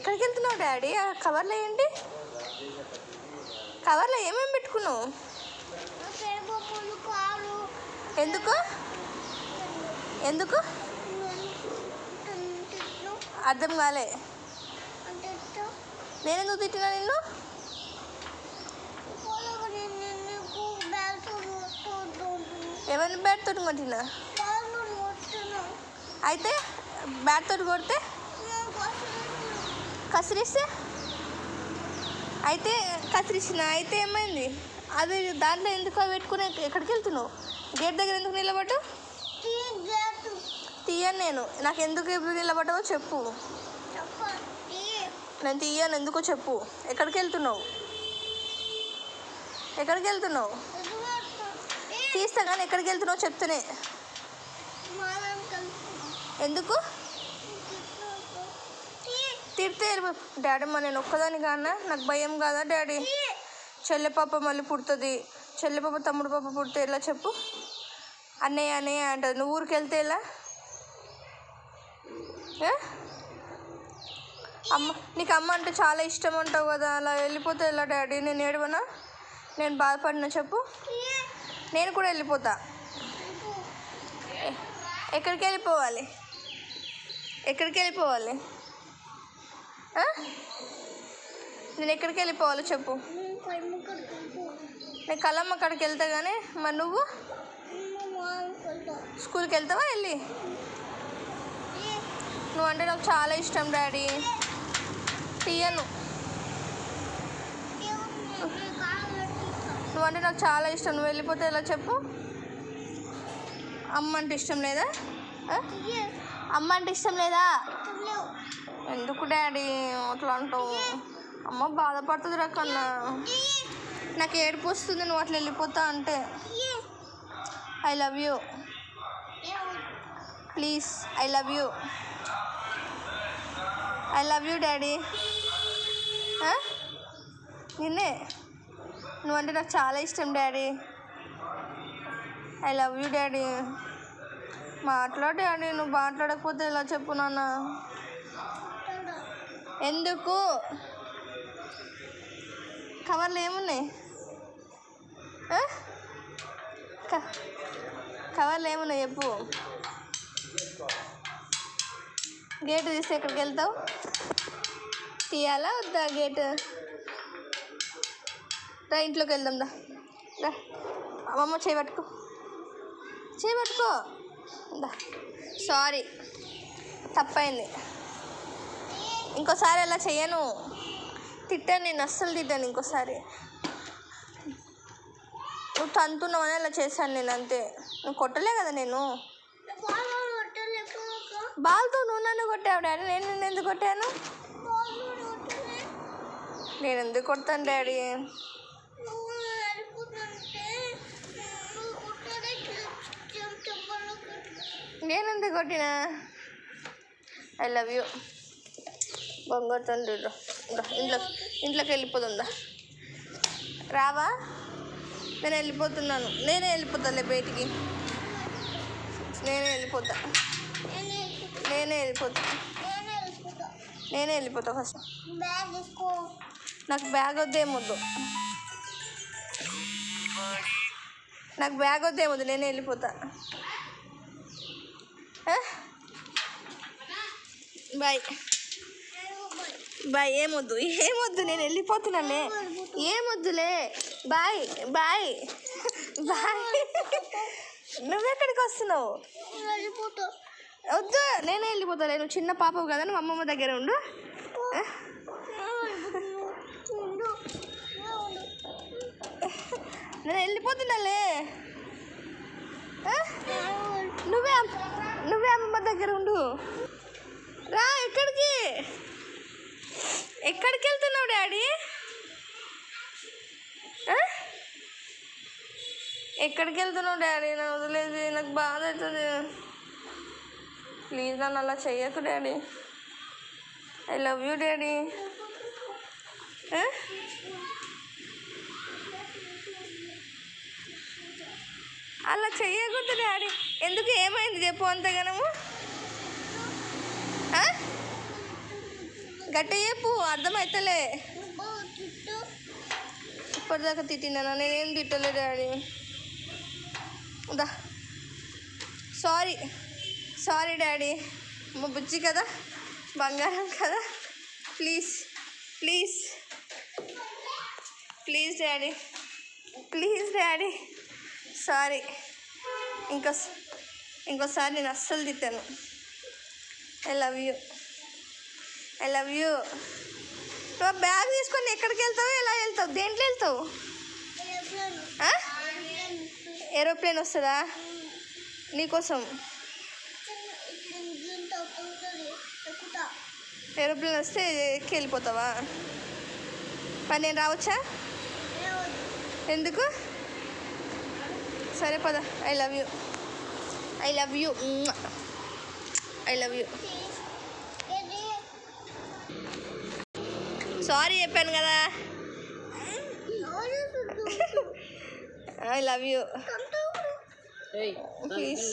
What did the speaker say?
ఎక్కడికి వెళ్తున్నావు డాడీ? ఆ కవర్లో ఏంటి? కవర్లో ఏమేమి పెట్టుకున్నావు? ఎందుకు? ఎందుకు? అర్థం కాలే. అంటే నేను ఎందుకు తిట్టినా నిన్ను? ఎవరిని బ్యాట్ తోటి కొట్టినా? అయితే బ్యాట్ తోటి కొడితే? కసిరిస్తే? అయితే కసిరిసిన అయితే ఏమైంది? అది దాంట్లో ఎందుకు పెట్టుకుని ఎక్కడికి వెళ్తున్నావు? గేట్ దగ్గర ఎందుకు నిలబడ్డు తీయను నేను. నాకు ఎందుకు ఎప్పుడు నిలబడ్డావో చెప్పు. నేను తీయను ఎందుకో చెప్పు. ఎక్కడికి వెళ్తున్నావు? ఎక్కడికి వెళ్తున్నావు? తీస్తా కానీ ఎక్కడికి వెళ్తున్నావు చెప్తేనే. ఎందుకు? తిడితే డాడీ మా నేను ఒక్కదాని కానా? నాకు భయం కాదా డాడీ? చెల్లె పాప మళ్ళీ పుడుతుంది. చెల్లె పాప తమ్ముడు పాప పుడితే ఎలా చెప్పు? అన్నయ్య అన్నయ్య అంటుంది. నువ్వు ఊరికి వెళ్తే ఎలా? అమ్మ నీకు అమ్మ అంటే చాలా ఇష్టం అంటావు కదా. అలా వెళ్ళిపోతే ఎలా డాడీ? నేను ఏడవనా? నేను బాధపడినా చెప్పు. నేను కూడా వెళ్ళిపోతా. ఎక్కడికి వెళ్ళిపోవాలి? ఎక్కడికి వెళ్ళిపోవాలి? నేను ఎక్కడికి వెళ్ళిపోవాలో చెప్పు. నేను కలమ్మ అక్కడికి వెళ్తా కానీ మరి నువ్వు? స్కూల్కి వెళ్తావా వెళ్ళి? నువ్వు అంటే నాకు చాలా ఇష్టం డాడీ. తీయను. నువ్వు అంటే నాకు చాలా ఇష్టం. నువ్వు వెళ్ళిపోతే ఎలా చెప్పు? అమ్మ అంటే ఇష్టం లేదా? అమ్మ అంటే ఇష్టం లేదా? ఎందుకు డాడీ అట్లా అంటావు? అమ్మ బాధపడుతుంది రా కన్నా. నాకు ఏడుపు వస్తుంది నువ్వు అట్లా వెళ్ళిపోతా అంటే. I love you please I love you I love you daddy. నిన్నే? నువ్వంటే నాకు చాలా ఇష్టం daddy. I love you daddy. మాట్లాడు డాడీ నువ్వు మాట్లాడకపోతే ఎలా చెప్పు నాన్న? ఎందుకు? కవర్లు ఏమున్నాయి? కవర్లు ఏమున్నాయి చెప్పు. గేటు తీస్తే ఎక్కడికి వెళ్తావు? తీయాలా వద్దా గేట్? రా ఇంట్లోకి వెళ్దాం దా. రా అమ్మమ్మ చేపట్టుకో చేపట్టుకో సారీ తప్పైంది. ఇంకోసారి అలా చెయ్యను. తిట్టాను నేను అస్సలు తిట్టాను ఇంకోసారి. నువ్వు తంతున్నావని అలా చేశాను నేను అంతే. నువ్వు కొట్టలే కదా నేను. బాల్తో నువ్వు నన్ను కొట్టావు డాడీ నేను నిన్ను ఎందుకు కొట్టాను? నేను ఎందుకు కొడతాను డాడీ? నేను ఎందుకు కొట్టినా? ఐ లవ్ యూ బొంగర్ తండ్రి ఇంట్లో ఇంట్లోకి వెళ్ళిపోతుందా రావా? నేను వెళ్ళిపోతున్నాను. నేనే వెళ్ళిపోతాలే బయటికి. నేనే వెళ్ళిపోతా. నేనే వెళ్ళిపోతా. నేనే వెళ్ళిపోతా ఫస్ట్ బ్యాగ్ నాకు బ్యాగ్ వద్దేమొద్దు నాకు బ్యాగ్ వద్దేమొద్దు నేనే వెళ్ళిపోతా. బాయ్. బాయ్ ఏమొద్దు ఏమొద్దు నేను వెళ్ళిపోతున్నాలే ఏమొద్దులే. Bye bye bye. నువ్వెక్కడికి వస్తున్నావు వద్దు నేనే వెళ్ళిపోతాలే. నువ్వు చిన్న పాపవు కదా నువ్వు అమ్మమ్మ దగ్గర ఉండు. నేను వెళ్ళిపోతున్నాలే. నువ్వే అమ్- నువ్వే అమ్మమ్మ దగ్గర ఉండు రా ఎక్కడికి? ఎక్కడికి వెళ్తున్నావు డాడీ? ఎక్కడికి వెళ్తున్నావు డాడీ? నన్ను వదిలేసి నాకు బాధ అవుతుంది. ప్లీజ్ నన్ను అలా చెయ్యకు daddy. I love you daddy. అలా చెయ్యకూడదు డాడీ. ఎందుకు? ఏమైంది? చెప్పు అంతగానము. గట్టి చెప్పు అర్థమవుతలే ఇప్పటిదాకా తిట్టినా నేనేం తిట్టలే డాడీ. దా. Sorry sorry daddy. మా బుజ్జి కదా బంగారం కదా. Please please. Please daddy please daddy. Sorry. ఇంకో ఇంకోసారి నేను అస్సలు తిట్టాను. I love you I love you నువ్వు బ్యాగ్ తీసుకొని ఎక్కడికి వెళ్తావు? ఎలా వెళ్తావు? దేంట్లో వెళ్తావు? ఏరోప్లేన్ వస్తుందా? నీకోసం. ఏరోప్లేన్ వస్తే ఎక్కి వెళ్ళిపోతావా? మరి నేను రావచ్చా? ఎందుకు? సరే పద. I love you I love you I love you sorry చెప్పాను కదా. I love you please